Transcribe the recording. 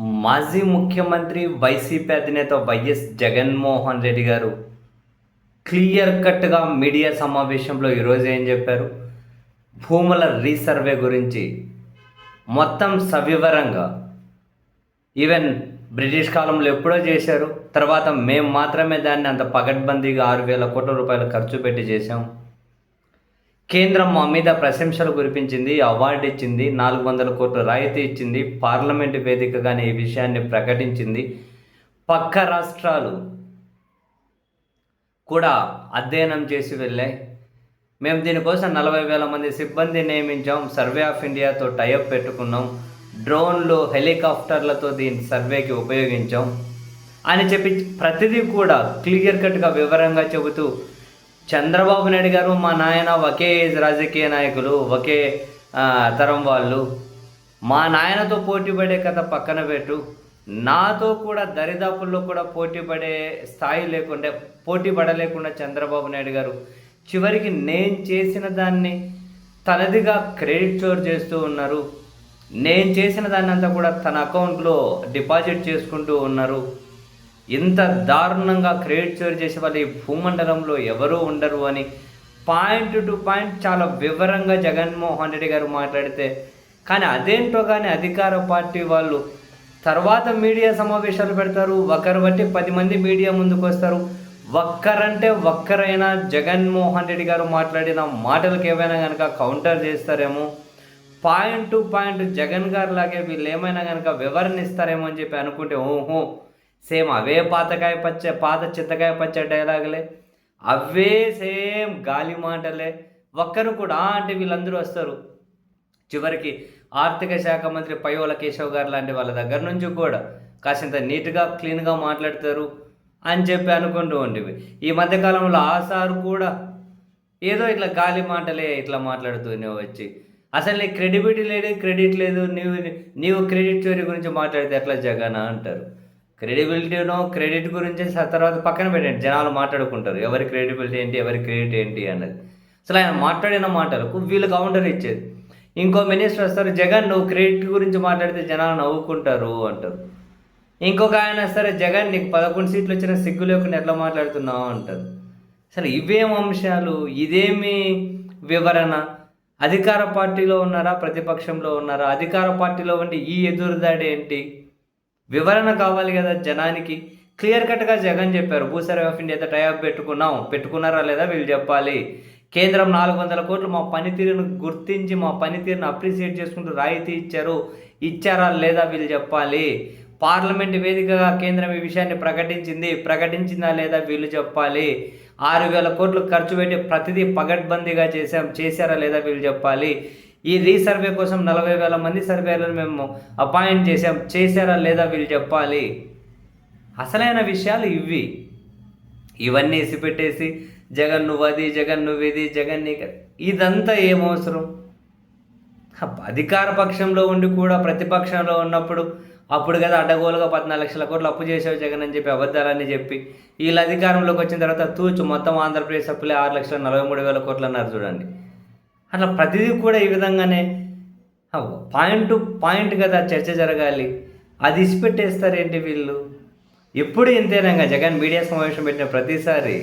మాజీ ముఖ్యమంత్రి వైసీపీ అధినేత వైఎస్ జగన్మోహన్ రెడ్డి గారు క్లియర్ కట్గా మీడియా సమావేశంలో ఈరోజు ఏం చెప్పారు? భూముల రీసర్వే గురించి. మొత్తం సవివరంగా. ఈవెన్ బ్రిటిష్ కాలంలో ఎప్పుడో చేశారు. తర్వాత మేము మాత్రమే దాన్ని అంత పగడ్బందీగా ఆరు వేల కోట్ల రూపాయలు ఖర్చు పెట్టి చేశాం. కేంద్రం మా మీద ప్రశంసలు కురిపించింది అవార్డు ఇచ్చింది నాలుగు వందల కోట్ల రాయితీ ఇచ్చింది పార్లమెంటు వేదికగానే ఈ విషయాన్ని ప్రకటించింది. పక్క రాష్ట్రాలు కూడా అధ్యయనం చేసి వెళ్ళాయి మేము దీనికోసం నలభై వేల మంది సిబ్బంది నియమించాం సర్వే ఆఫ్ ఇండియాతో టైఅప్ పెట్టుకున్నాం డ్రోన్లు హెలికాప్టర్లతో దీని సర్వేకి ఉపయోగించాం అని చెప్పి ప్రతిదీ కూడా క్లియర్ కట్గా వివరంగా చెబుతూ చంద్రబాబు నాయుడు గారు మా నాయన ఒకే ఏజ్ రాజకీయ నాయకులు ఒకే తరం వాళ్ళు. మా నాయనతో పోటీ పడే కథ పక్కన పెట్టు. నాతో కూడా దరిదాపుల్లో కూడా పోటీ పడే స్థాయి లేకుండా పోటీ పడలేకుండా చంద్రబాబు నాయుడు గారు. చివరికి నేను చేసిన దాన్ని తనదిగా క్రెడిట్ స్టోర్ చేస్తూ ఉన్నారు. నేను చేసిన దాన్ని అంతా కూడా తన అకౌంట్లో డిపాజిట్ చేసుకుంటూ ఉన్నారు. ఇంత దారుణంగా క్రెడిట్ చోర్ చేసే వాళ్ళు ఈ భూమండలంలో ఎవరూ ఉండరు అని పాయింట్ టు పాయింట్ చాలా వివరంగా జగన్మోహన్ రెడ్డి గారు మాట్లాడితే కానీ అదేంటో కానీ అధికార పార్టీ వాళ్ళు తర్వాత మీడియా సమావేశాలు పెడతారు ఒకరు బట్టి పది మంది మీడియా ముందుకు వస్తారు. ఒక్కరంటే ఒక్కరైనా జగన్మోహన్ రెడ్డి గారు మాట్లాడిన మాటలకు ఏమైనా కనుక కౌంటర్ చేస్తారేమో పాయింట్ టు పాయింట్ జగన్ గారు లాగే వీళ్ళు ఏమైనా కనుక వివరణ ఇస్తారేమో అని చెప్పి అనుకుంటే ఓహో సేమ్ అవే పాతకాయ పచ్చ పాత చింతకాయ పచ్చ డైలాగులే అవే సేమ్ గాలి మాటలే. ఒక్కరు కూడా అంటే వీళ్ళందరూ వస్తారు. చివరికి ఆర్థిక శాఖ మంత్రి పయోల కేశవ్ గారు లాంటి వాళ్ళ దగ్గర నుంచి కూడా కాసింత నీట్గా క్లీన్గా మాట్లాడతారు అని చెప్పి అనుకుంటూ ఉండేవి. ఈ మధ్యకాలంలో ఆ సార్ కూడా ఏదో ఇట్లా గాలి మాటలే ఇట్లా మాట్లాడుతూనే వచ్చి అసలు నీ క్రెడిబిలిటీ లేదు క్రెడిట్ లేదు నీవు నీవు క్రెడిట్ చోరీ గురించి మాట్లాడితే ఎట్లా జగన్ అంటారు? క్రెడిబిలిటీనో క్రెడిట్ గురించి తర్వాత పక్కన పెట్టండి. జనాలు మాట్లాడుకుంటారు. ఎవరి క్రెడిబిలిటీ ఏంటి ఎవరి క్రెడిట్ ఏంటి అన్నది. అసలు ఆయన మాట్లాడిన మాటలకు వీళ్ళు కౌంటర్ ఇచ్చేది. ఇంకో మినిస్టర్ వస్తారు జగన్ నువ్వు క్రెడిట్ గురించి మాట్లాడితే జనాలు నవ్వుకుంటారు అంటారు. ఇంకొక ఆయన సరే జగన్ నీకు పదకొండు సీట్లు వచ్చిన సిగ్గు లేకుండా ఎట్లా మాట్లాడుతున్నావు అంటారు. అసలు ఇవేం అంశాలు? ఇదేమి వివరణ? అధికార పార్టీలో ఉన్నారా? ప్రతిపక్షంలో ఉన్నారా? అధికార పార్టీలో ఉండి ఈ ఎదురుదాడి ఏంటి? వివరణ కావాలి కదా జనానికి. క్లియర్ కట్గా జగన్ చెప్పారు భూసర్వే ఆఫ్ ఇండియాతో టైఅప్ పెట్టుకున్నాం. పెట్టుకున్నారా లేదా వీళ్ళు చెప్పాలి. కేంద్రం నాలుగు వందల కోట్లు మా పనితీరును గుర్తించి మా పనితీరును అప్రిసియేట్ చేసుకుంటూ రాయితీ ఇచ్చారు. ఇచ్చారా లేదా వీళ్ళు చెప్పాలి. పార్లమెంట్ వేదికగా కేంద్రం ఈ విషయాన్ని ప్రకటించింది. ప్రకటించిందా లేదా వీళ్ళు చెప్పాలి. ఆరు వేల కోట్లు ఖర్చు పెట్టి ప్రతిదీ పగడ్బందీగా చేశాం. చేశారా లేదా వీళ్ళు చెప్పాలి. ఈ రీసర్వే కోసం నలభై వేల మంది సర్వేలను మేము అపాయింట్ చేసాం చేశారా లేదా వీళ్ళు చెప్పాలి. అసలైన విషయాలు ఇవి ఇవన్నీ ఇసిపెట్టేసి జగన్ నువ్వు అది జగన్ నువ్వు ఇది జగన్ నీకు ఇదంతా ఏమవసరం? అధికార పక్షంలో ఉండి కూడా ప్రతిపక్షంలో ఉన్నప్పుడు అప్పుడు కదా అడ్డగోలుగా పద్నాలుగు లక్షల కోట్లు అప్పు చేసావు జగన్ అని చెప్పి అబద్ధాలని చెప్పి వీళ్ళు అధికారంలోకి వచ్చిన తర్వాత తూచు మొత్తం ఆంధ్రప్రదేశ్ అప్పులే ఆరు లక్షల నలభై మూడు వేల కోట్లు అన్నారు చూడండి. అట్లా ప్రతిదీ కూడా ఈ విధంగానే పాయింట్ టు పాయింట్ కదా చర్చ జరగాలి. అది ఇసిపెట్టేస్తారేంటి వీళ్ళు? ఎప్పుడు ఇంతేనంగా జగన్ మీడియా సమావేశం పెట్టిన ప్రతిసారి.